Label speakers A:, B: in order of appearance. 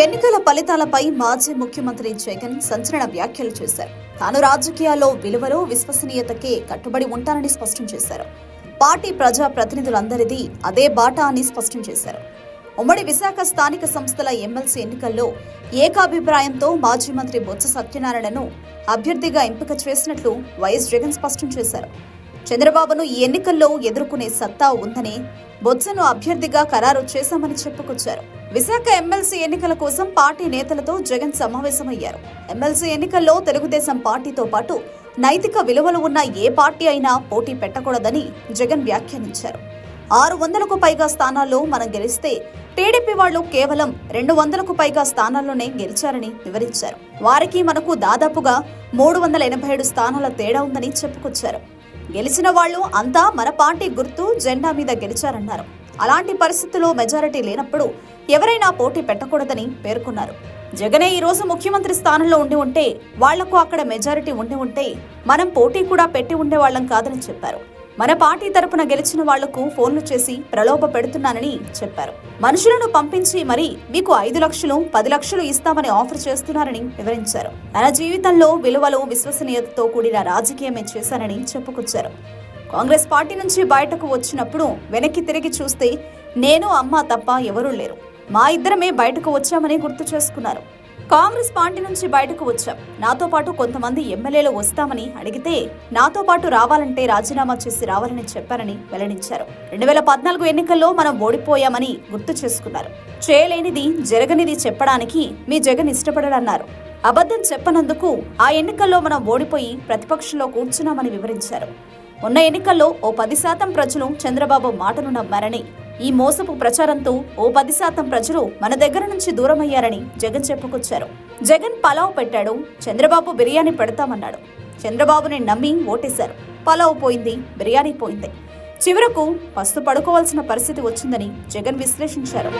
A: ఎన్నికల ఫలితాలపై మాజీ ముఖ్యమంత్రి జగన్ సంచలన వ్యాఖ్యలు చేశారు. తాను రాజకీయాల్లో విలువలు విశ్వసనీయతకే కట్టుబడి ఉంటానని స్పష్టం చేశారు. పార్టీ ప్రజా ప్రతినిధులందరిది అదే బాట అని స్పష్టం చేశారు. ఉమ్మడి విశాఖ స్థానిక సంస్థల ఎమ్మెల్సీ ఎన్నికల్లో ఏకాభిప్రాయంతో మాజీ మంత్రి బొత్స సత్యనారాయణను అభ్యర్థిగా ఎంపిక చేసినట్లు వైఎస్ జగన్ స్పష్టం చేశారు. చంద్రబాబును ఈ ఎన్నికల్లో ఎదుర్కొనే సత్తా ఉందని బొత్సను అభ్యర్థిగా ఖరారు చేశామని చెప్పుకొచ్చారు. విశాఖ ఎమ్మెల్సీ ఎన్నికల కోసం పార్టీ నేతలతో జగన్ సమావేశమయ్యారు. ఎమ్మెల్సీ ఎన్నికల్లో తెలుగుదేశం పార్టీతో పాటు నైతిక విలువలు ఉన్న ఏ పార్టీ అయినా పోటీ పెట్టకూడదని జగన్ వ్యాఖ్యానించారు. ఆరు వందలకు పైగా స్థానాల్లో మనం గెలిస్తే టీడీపీ వాళ్ళు కేవలం రెండు వందలకు పైగా స్థానాల్లోనే గెలిచారని వివరించారు. వారికి మనకు దాదాపుగా మూడు వందల ఎనభై ఏడు స్థానాల తేడా ఉందని చెప్పుకొచ్చారు. గెలిచిన వాళ్ళు అంతా మన పార్టీ గుర్తు జెండా మీద గెలిచారన్నారు. అలాంటి పరిస్థితుల్లో మెజారిటీ లేనప్పుడు ఎవరైనా పోటీ పెట్టకూడదని పేర్కొన్నారు. జగనే ఈ రోజు ముఖ్యమంత్రి స్థానంలో ఉండి ఉంటే వాళ్ళకు అక్కడ మెజారిటీ ఉండి ఉంటే మనం పోటీ కూడా పెట్టి ఉండేవాళ్ళం కాదని చెప్పారు. మన పార్టీ తరపున గెలిచిన వాళ్ళకు ఫోన్లు చేసి ప్రలోభ పెడుతున్నానని చెప్పారు. మనుషులను పంపించి మరి మీకు ఐదు లక్షలు పది లక్షలు ఇస్తామని ఆఫర్ చేస్తున్నారని వివరించారు. తన జీవితంలో విలువలు విశ్వసనీయతతో కూడిన రాజకీయమే చేశానని చెప్పుకొచ్చారు. కాంగ్రెస్ పార్టీ నుంచి బయటకు వచ్చినప్పుడు వెనక్కి తిరిగి చూస్తే నేను అమ్మ తప్ప ఎవరూ లేరు. మా ఇద్దరమే బయటకు వచ్చామని గుర్తు చేసుకున్నారు. కాంగ్రెస్ పార్టీ నుంచి బయటకు వచ్చాం. నాతో పాటు కొంతమంది ఎమ్మెల్యేలు వస్తామని అడిగితే నాతో పాటు రావాలంటే రాజీనామా చేసి రావాలని చెప్పారని వెల్లడించారు. రెండు వేల పద్నాలుగు ఎన్నికల్లో మనం ఓడిపోయామని గుర్తు చేసుకున్నారు. చేయలేనిది జరగనిది చెప్పడానికి మీ జగన్ ఇష్టపడరన్నారు. అబద్ధం చెప్పనందుకు ఆ ఎన్నికల్లో మనం ఓడిపోయి ప్రతిపక్షంలో కూర్చున్నామని వివరించారు. ఉన్న ఎన్నికల్లో ఓ పది శాతం ప్రజలు చంద్రబాబు మాటను నమ్మారని ఈ మోసపు ప్రచారంతో ఓ పది శాతం ప్రజలు మన దగ్గర నుంచి దూరమయ్యారని జగన్ చెప్పుకొచ్చారు. జగన్ పలావ్ పెట్టాడు చంద్రబాబు బిర్యానీ పెడతామన్నాడు. చంద్రబాబుని నమ్మి ఓటేశారు. పలావ్ పోయింది బిర్యానీ పోయింది. చివరకు పస్తు పడుకోవాల్సిన పరిస్థితి వచ్చిందని జగన్ విశ్లేషించారు.